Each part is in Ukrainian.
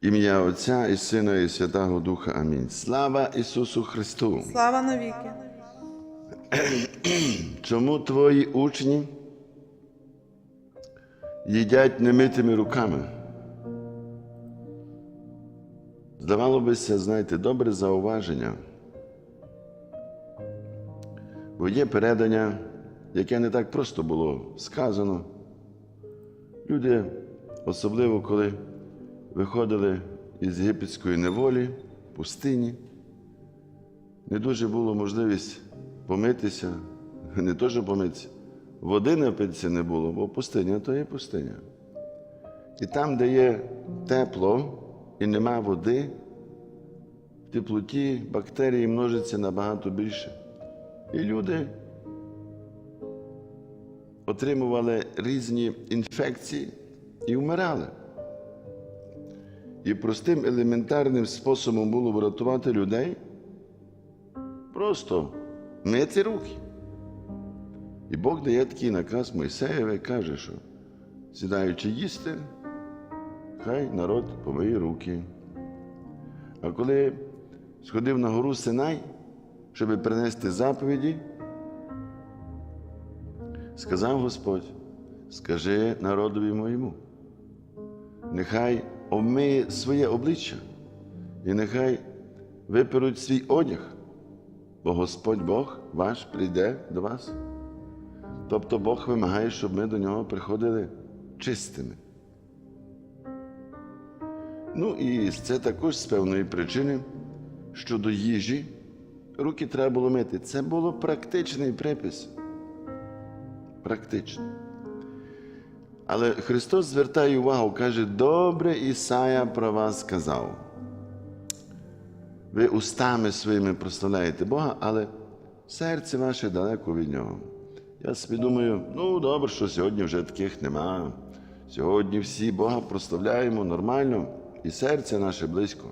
Ім'я Отця і Сина, і Святого Духа. Амінь. Слава Ісусу Христу! Слава навіки. Чому твої учні їдять немитими руками? Здавало бися, знаєте, добре зауваження. Бо є передання, яке не так просто було сказано. Люди, особливо коли виходили із єгипетської неволі, пустині, не дуже було можливість помитися, не то, що помитися, води напитися не було, бо пустиня то є пустиня. І там, де є тепло і нема води, в теплоті бактерії множаться набагато більше. І люди отримували різні інфекції і вмирали. І простим елементарним способом було врятувати людей просто мити руки. І Бог дає такий наказ Мойсеєві, каже, що сідаючи їсти, хай народ помиє руки. А коли сходив на гору Синай, щоб принести заповіді, сказав Господь, скажи народові моєму, нехай омиє своє обличчя і нехай виперуть свій одяг, бо Господь Бог ваш прийде до вас. Тобто Бог вимагає, щоб ми до нього приходили чистими. Ну і це також з певної причини, що до їжі руки треба було мити. Це було практичний припис. Практично. Але Христос звертає увагу, каже, добре Ісая про вас сказав. Ви устами своїми прославляєте Бога, але серце ваше далеко від Нього. Я собі думаю, ну добре, що сьогодні вже таких нема. Сьогодні всі Бога прославляємо нормально, і серце наше близько.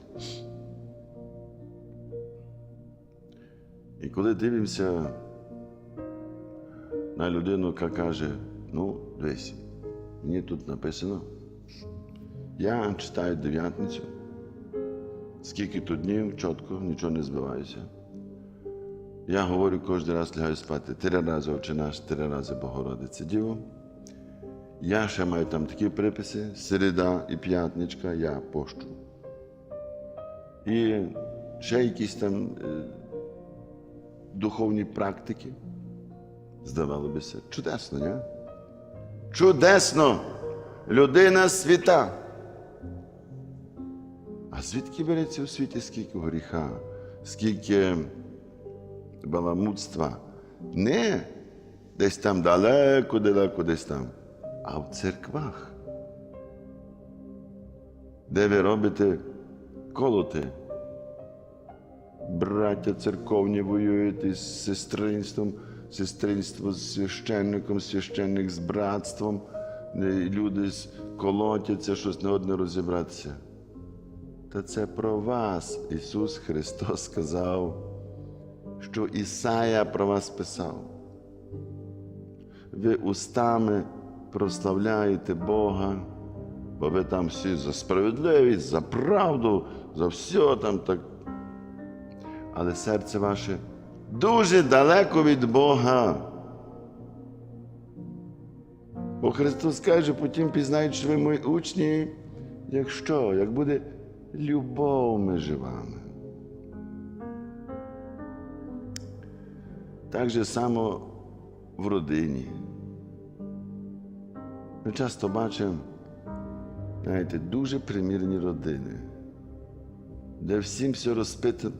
І коли дивимося на людину, яка каже, ну, дивись, мені тут написано, я читаю дев'ятницю, скільки тут днів, чітко, нічого не збиваюся. Я говорю кожен раз лягаю спати три рази Отче наш, три рази Богородиця Діво. Я ще маю там такі приписи, середа і п'ятничка я пощу. І ще якісь там е, духовні практики. Здавало бися, чудесно, ні? Чудесно! Людина світа. А звідки береться у світі скільки гріха, скільки баламутства? Не десь там далеко, далеко, десь там, а в церквах, де ви робите колоти. Браття церковні воюють із сестринством, сестринство з священником, священник з братством, люди колотяться, щось не одне розібратися. Та це про вас Ісус Христос сказав, що Ісая про вас писав. Ви устами прославляєте Бога, бо ви там всі за справедливість, за правду, за все там так. Але серце ваше дуже далеко від Бога. Бо Христос каже, потім пізнають, що ви мої учні, якщо, як буде любов між вами. Так же само в родині. Ми часто бачимо, знаєте, дуже примірні родини, де всім все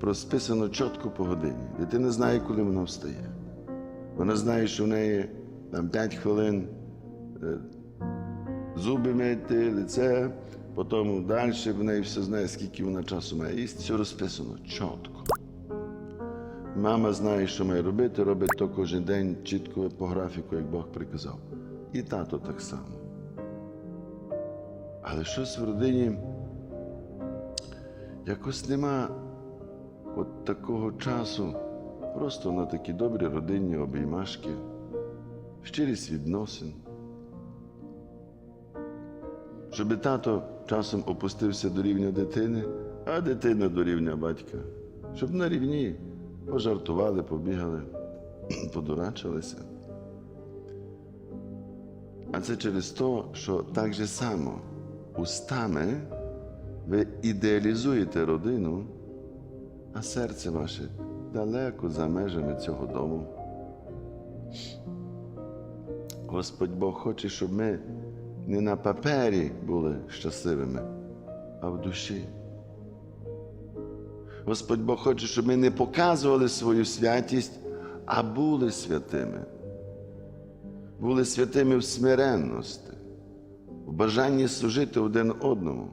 розписано чітко по годині. Дитина знає, коли вона встає. Вона знає, що в неї там 5 хвилин е, зуби мити, лице, потім далі в неї все знає, скільки вона часу має їсти, все розписано чітко. Мама знає, що має робити, робить то кожен день чітко по графіку, як Бог приказав. І тато так само. Але щось в родині якось нема от такого часу просто на такі добрі родинні обіймашки, щирість відносин. Щоб тато часом опустився до рівня дитини, а дитина до рівня батька. Щоб на рівні пожартували, побігали, подурачилися. А це через те, що так же само устами ви ідеалізуєте родину, а серце ваше далеко за межами цього дому. Господь Бог хоче, щоб ми не на папері були щасливими, а в душі. Господь Бог хоче, щоб ми не показували свою святість, а були святими. Були святими в смиренності, в бажанні служити один одному.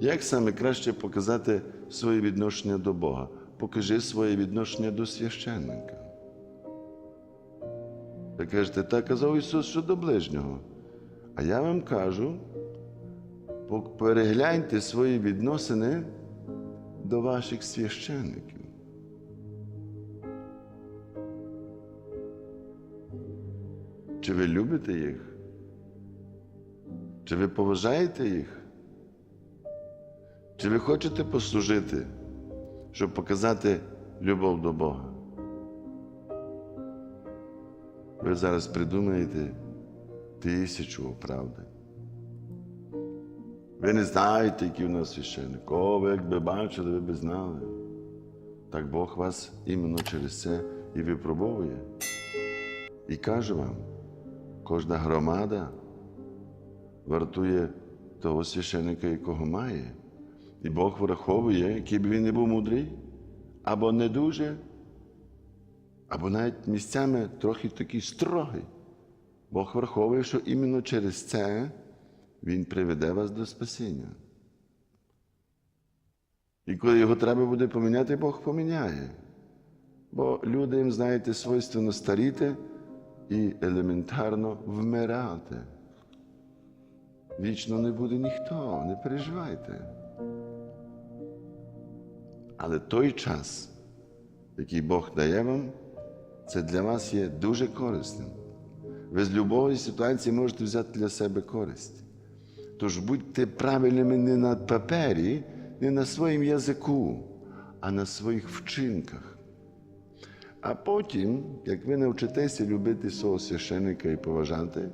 Як саме краще показати своє відношення до Бога? Покажи своє відношення до священника. Ви кажете, так казав Ісус, що до ближнього. А я вам кажу, перегляньте свої відносини до ваших священників. Чи ви любите їх? Чи ви поважаєте їх? Чи ви хочете послужити, щоб показати любов до Бога? Ви зараз придумаєте тисячу правди. Ви не знаєте, який у нас священник. О, ви якби бачили, ви б знали. Так Бог вас іменно через це і випробовує. І каже вам, кожна громада вартує того священника, якого має. І Бог враховує, який би він не був мудрий, або не дуже, або навіть місцями трохи такий строгий. Бог враховує, що іменно через це Він приведе вас до спасіння. І коли його треба буде поміняти, Бог поміняє. Бо люди їм, знаєте, свойственно старіти і елементарно вмирати. Вічно не буде ніхто, не переживайте. Але той час, який Бог дає вам, це для вас є дуже корисним. Ви з любої ситуації можете взяти для себе користь. Тож будьте правильними не на папері, не на своїм язику, а на своїх вчинках. А потім, як ви навчитеся любити свого священника і поважати,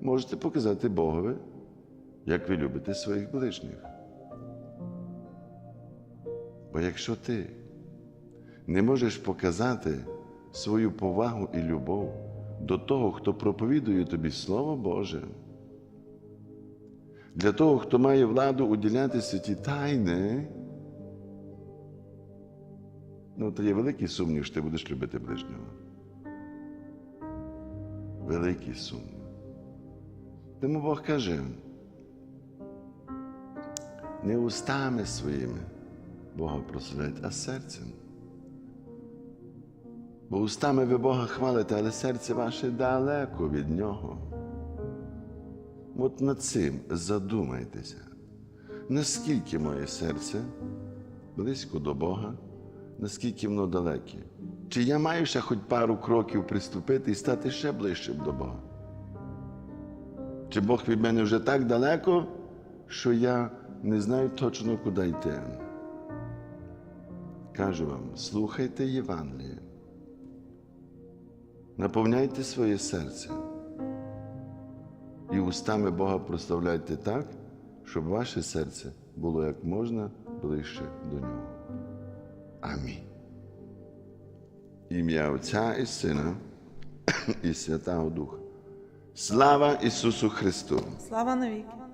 можете показати Богові, як ви любите своїх ближніх. Бо якщо ти не можеш показати свою повагу і любов до того, хто проповідує тобі Слово Боже, для того, хто має владу уділяти святі тайни, ну, то є великий сумнів, що ти будеш любити ближнього. Великий сумнів. Тому Бог каже, не устами своїми Бога прославляйте, а серцем. Бо устами ви Бога хвалите, але серце ваше далеко від Нього. От над цим задумайтеся, наскільки моє серце близько до Бога, наскільки воно далеке. Чи я маю ще хоч пару кроків приступити і стати ще ближчим до Бога? Чи Бог від мене вже так далеко, що я не знаю точно, куди йти? Кажу вам, слухайте Євангеліє, наповняйте своє серце і устами Бога прославляйте так, щоб ваше серце було як можна ближче до Нього. Амінь. Ім'я Отця і Сина і Святого Духа. Слава Ісусу Христу! Слава навіки.